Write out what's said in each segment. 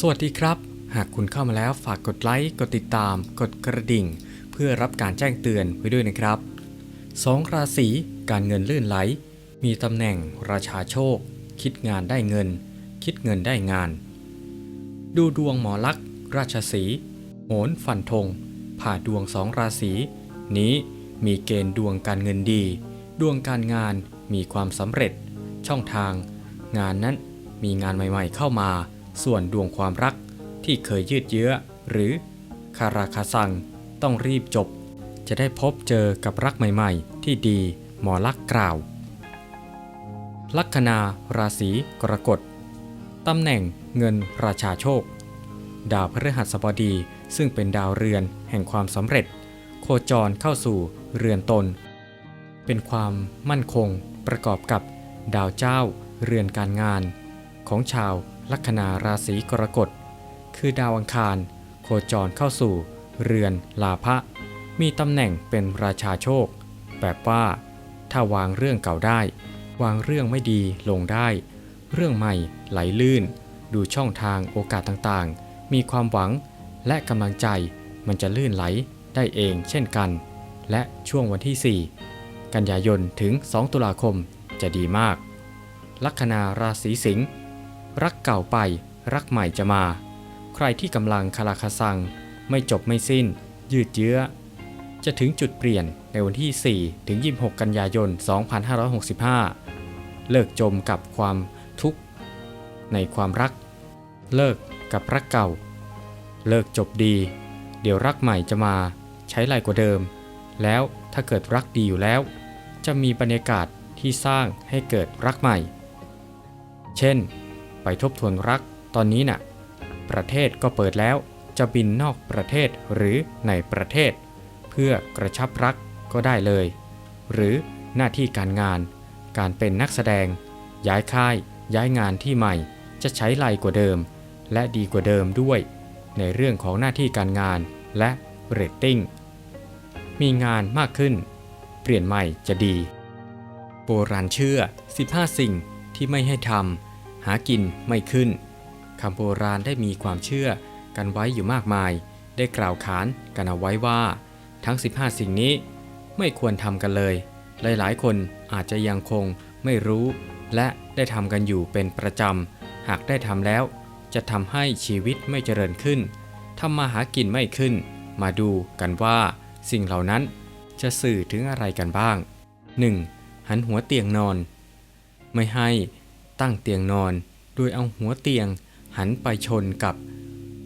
สวัสดีครับ หากคุณเข้ามาแล้วฝากกดไลค์ กดติดตาม กดกระดิ่ง เพื่อรับการแจ้งเตือนไว้ด้วยนะครับสองราศีการเงินลื่นไหล มีตำแหน่งราชาโชค คิดงานได้เงิน คิดเงินได้งาน ดูดวงหมอลักษ์ราชสีโหนฟันธงผ่าดวงสองราศีนี้มีเกณฑ์ดวงการเงินดี ดวงการงานมีความสำเร็จ ช่องทาง งานนั้นมีงานใหม่ๆเข้ามา ส่วนดวงความรักที่เคยยืดเยื้อ หรือคาราคาซังต้องรีบจบ จะได้พบเจอกับรักใหม่ๆ ที่ดีหมอลักกล่าว ลัคนาราศีกรกฎตำแหน่งเงินราชาโชค ดาวพฤหัสบดีซึ่งเป็นดาวเรือนแห่งความสำเร็จ โคจรเข้าสู่เรือนตน เป็นความมั่นคงประกอบกับดาวเจ้าเรือนการงาน ของชาว ลัคนาราศีกรกฎ คือดาวอังคาร โคจรเข้าสู่ เรือนลาภะมีตำแหน่งเป็นราชาโชค แบบว่า ถ้าวางเรื่องเก่าได้ วางเรื่องไม่ดีลงได้ เรื่องใหม่ไหลลื่น ดูช่องทางโอกาสต่างๆ มีความหวังและกำลังใจมันจะลื่นไหลได้เองเช่นกัน และช่วงวันที่ 4 กันยายนถึง 2 ตุลาคมจะดีมาก ลัคนาราศีสิงห์ รักเก่าไปรักใหม่จะมา ใครที่กำลังคาราคาซัง ไม่จบไม่สิ้น ยืดเยื้อ จะถึงจุดเปลี่ยนในวันที่ 4 ถึง 26 กันยายน 2565 เลิกจมกับความทุกข์ ในความรัก เลิกกับรักเก่า เลิกจบดี เดี๋ยวรักใหม่จะมา ใช้ไรกว่าเดิม แล้วถ้าเกิดรักดีอยู่แล้ว จะมีบรรยากาศที่สร้างให้เกิดรักใหม่ เช่น ไปทบทวนรัก ตอนนี้น่ะ ประเทศก็เปิดแล้ว จะบินนอกประเทศหรือในประเทศ เพื่อกระชับรักก็ได้เลย หรือหน้าที่การงาน การเป็นนักแสดง ย้ายค่าย ย้ายงานที่ใหม่ จะใช้ไรกว่าเดิม และดีกว่าเดิมด้วย ในเรื่องของหน้าที่การงานและเรตติ้ง มีงานมากขึ้น เปลี่ยนใหม่จะดี โบราณเชื่อ 15 สิ่งที่ไม่ให้ทำ หากินไม่ขึ้นคำโบราณได้มีความเชื่อกันไว้อยู่มากมาย ได้กล่าวขานกันเอาไว้ว่า ทั้ง 15 สิ่งนี้ไม่ควรทำกันเลย หลายๆ คนอาจจะยังคงไม่รู้ และได้ทำกันอยู่เป็นประจำ หากได้ทำแล้ว จะทำให้ชีวิตไม่เจริญขึ้นทำมาหากินไม่ขึ้น มาดูกันว่าสิ่งเหล่านั้นจะสื่อถึงอะไรกันบ้าง 1. หันหัวเตียงนอน ไม่ให้ ตั้งเตียงนอน โดยเอาหัวเตียงหันไปชนกับ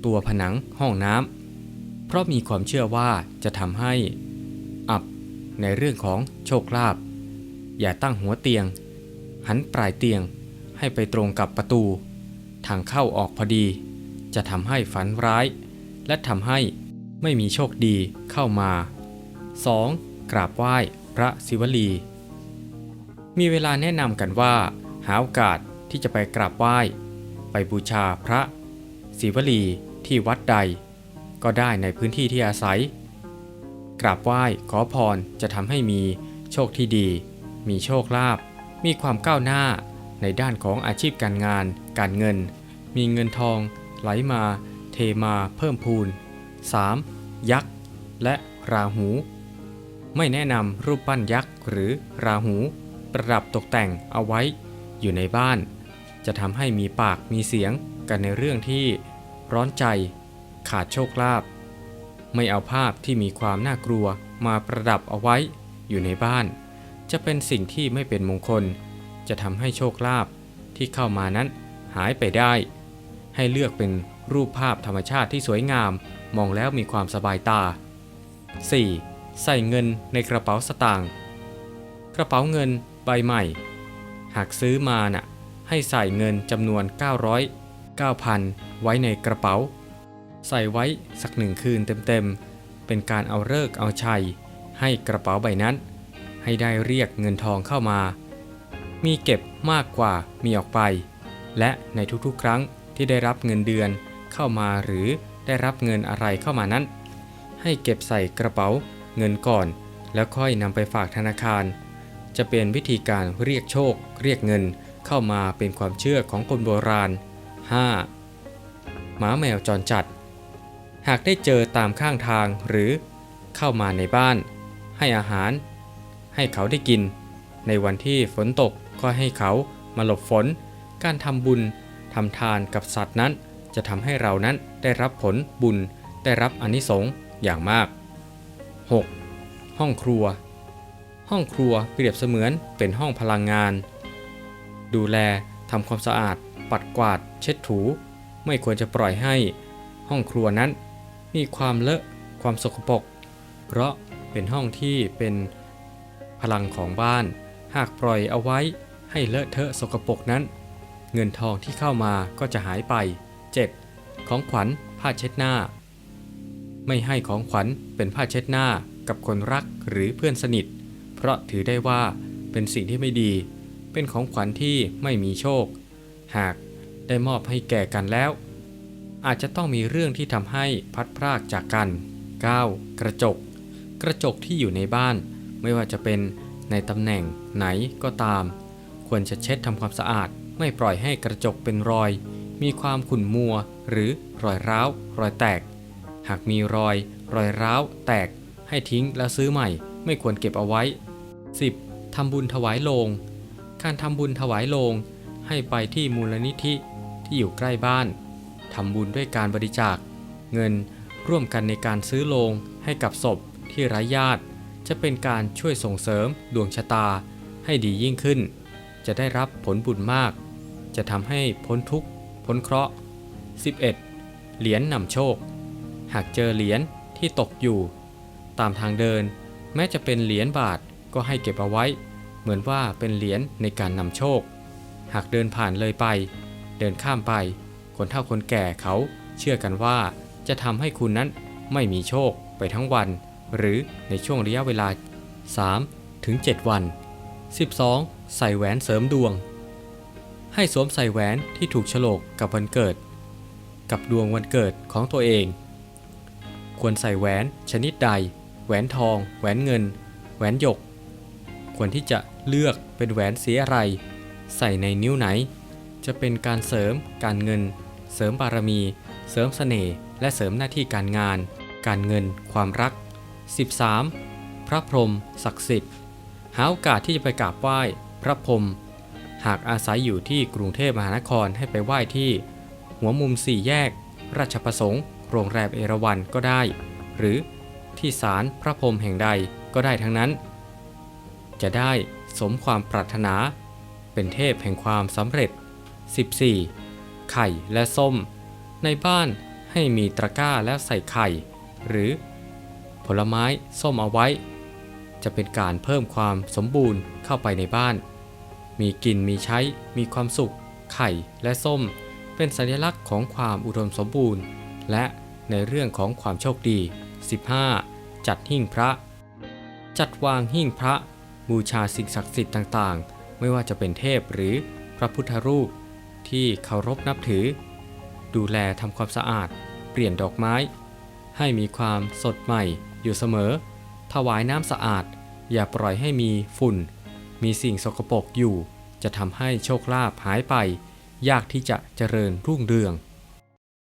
ตัวผนังห้องน้ำ เพราะมีความเชื่อว่าจะทำให้ อับในเรื่องของโชคลาภ อย่าตั้งหัวเตียง หันปลายเตียงให้ไปตรงกับประตู ทางเข้าออกพอดี จะทำให้ฝันร้าย และทำให้ไม่มีโชคดีเข้ามา 2. กราบไหว้พระศิวลี มีเวลาแนะนำกันว่า หาโอกาสที่จะไปกราบไหว้ ไปบูชาพระศิวลีที่วัดใด ก็ได้ในพื้นที่ที่อาศัย กราบไหว้ขอพรจะทำให้มีโชคที่ดี มีโชคลาภมีความก้าวหน้าในด้านของอาชีพการงาน การเงิน มีเงินทอง ไหลมา เทมาเพิ่มพูน 3. ยักษ์ และราหู ไม่แนะนำรูปปั้นยักษ์หรือราหู ประดับตกแต่งเอาไว้ อยู่ในบ้าน จะทำให้มีปากมีเสียงกันในเรื่องที่ร้อนใจ ขาดโชคลาภไม่เอาภาพที่มีความน่ากลัวมาประดับเอาไว้อยู่ในบ้าน จะเป็นสิ่งที่ไม่เป็นมงคล จะทำให้โชคลาภที่เข้ามานั้นหายไปได้ ให้เลือกเป็นรูปภาพธรรมชาติที่สวยงาม มองแล้วมีความสบายตา 4. ใส่เงินในกระเป๋าสตางค์กระเป๋าเงินใบใหม่ หากซื้อมาน่ะให้ใส่เงินจำนวน 900 9,000 ไว้ในกระเป๋า ใส่ไว้สักหนึ่งคืนเต็มๆ เป็นการเอาเลิกเอาชัย ให้กระเป๋าใบนั้น ให้ได้เรียกเงินทองเข้ามา มีเก็บมากกว่ามีออกไป และในทุกๆครั้งที่ได้รับเงินเดือนเข้ามาหรือได้รับเงินอะไรเข้ามานั้น ให้เก็บใส่กระเป๋าเงินก่อน แล้วค่อยนำไปฝากธนาคาร จะเป็นวิธีการเรียกโชค เรียกเงินเข้ามาเป็นความเชื่อของคนโบราณ 5. หมาแมวจรจัด หากได้เจอตามข้างทางหรือเข้ามาในบ้าน ให้อาหาร ให้เขาได้กิน ในวันที่ฝนตกก็ให้เขามาหลบฝน การทำบุญทำทานกับสัตว์นั้น จะทำให้เรานั้นได้รับผลบุญได้รับอนิสงส์อย่างมาก 6. ห้องครัว ห้องครัวเปรียบเสมือนเป็นห้องพลังงาน ดูแลทำความสะอาด ปัดกวาด เช็ดถู ไม่ควรจะปล่อยให้ ห้องครัวนั้น มีความเลอะความสกปรกเพราะเป็นห้องที่เป็นพลังของบ้าน หากปล่อยเอาไว้ให้เลอะเทอะสกปรกนั้น เงินทองที่เข้ามาก็จะหายไป 7. ของขวัญผ้าเช็ดหน้า ไม่ให้ของขวัญเป็นผ้าเช็ดหน้ากับคนรักหรือเพื่อนสนิท เพราะถือได้ว่าเป็นสิ่งที่ไม่ดี เป็นของขวัญที่ไม่มีโชค หากได้มอบให้แก่กันแล้ว อาจจะต้องมีเรื่องที่ทำให้พัดพรากจากกัน 9. กระจก กระจกที่อยู่ในบ้าน ไม่ว่าจะเป็นในตำแหน่งไหนก็ตาม ควรจะเช็ดทำความสะอาด ไม่ปล่อยให้กระจกเป็นรอย มีความขุ่นมัว หรือรอยร้าว รอยแตก หากมีรอย รอยร้าว แตก ให้ทิ้งแล้วซื้อใหม่ ไม่ควรเก็บเอาไว้ 10. ทำบุญถวายโลง การทำบุญถวายโลง ให้ไปที่มูลนิธิที่อยู่ใกล้บ้านทำบุญด้วยการบริจาค เงินร่วมกันในการซื้อโลงให้กับศพที่ไร้ญาติ จะเป็นการช่วยส่งเสริมดวงชะตาให้ดียิ่งขึ้น จะได้รับผลบุญมาก จะทำให้พ้นทุกข์พ้นเคราะห์ 11. เหรียญนำโชค หากเจอเหรียญที่ตกอยู่ ตามทางเดิน แม้จะเป็นเหรียญบาท ก็ให้เก็บเอาไว้ เหมือนว่าเป็นเหรียญในการนำโชค หากเดินผ่านเลยไป เดินข้ามไป คนเฒ่าคนแก่เขาเชื่อกันว่าจะทำให้คุณนั้นไม่มีโชคไปทั้งวัน หรือในช่วงระยะเวลา 3 ถึง 7 วัน 12. ใส่แหวนเสริมดวง ให้สวมใส่แหวนที่ถูกฉลกกับวันเกิด กับดวงวันเกิดของตัวเอง ควรใส่แหวนชนิดใด แหวนทอง แหวนเงิน แหวนหยก ควรที่จะเลือกเป็นแหวนสีอะไร ใส่ในนิ้วไหน จะเป็นการเสริม การเงิน เสริมบารมี เสริมเสน่ห์และเสริมหน้าที่การงาน การเงิน ความรัก 13. พระพรหมศักดิ์สิทธิ์หาโอกาสที่จะไปกราบไหว้พระพรหมหากอาศัยอยู่ที่กรุงเทพมหานครให้ไปไหว้ที่ หัวมุมสี่แยก ราชประสงค์โรงแรมเอราวันก็ได้ หรือที่ศาลพระพรหมแห่งใดก็ได้ทั้งนั้น จะได้สมความปรารถนา เป็นเทพแห่งความสำเร็จ 14. ไข่และส้ม ในบ้านให้มีตะกร้าแล้วใส่ไข่ หรือ ผลไม้ส้มเอาไว้ จะเป็นการเพิ่มความสมบูรณ์เข้าไปในบ้าน มีกินมีใช้ มีความสุข ไข่และส้ม เป็นสัญลักษณ์ของความอุดมสมบูรณ์ และในเรื่องของความโชคดี 15. จัดหิ้งพระ จัดวางหิ้งพระ บูชาสิ่งศักดิ์สิทธิ์ต่างๆ ไม่ว่าจะเป็นเทพหรือพระพุทธรูปที่เคารพนับถือ ดูแลทำความสะอาด เปลี่ยนดอกไม้ ให้มีความสดใหม่อยู่เสมอ ถวายน้ำสะอาด อย่าปล่อยให้มีฝุ่น มีสิ่งสกปรกอยู่ จะทำให้โชคลาภหายไป ยากที่จะเจริญรุ่งเรือง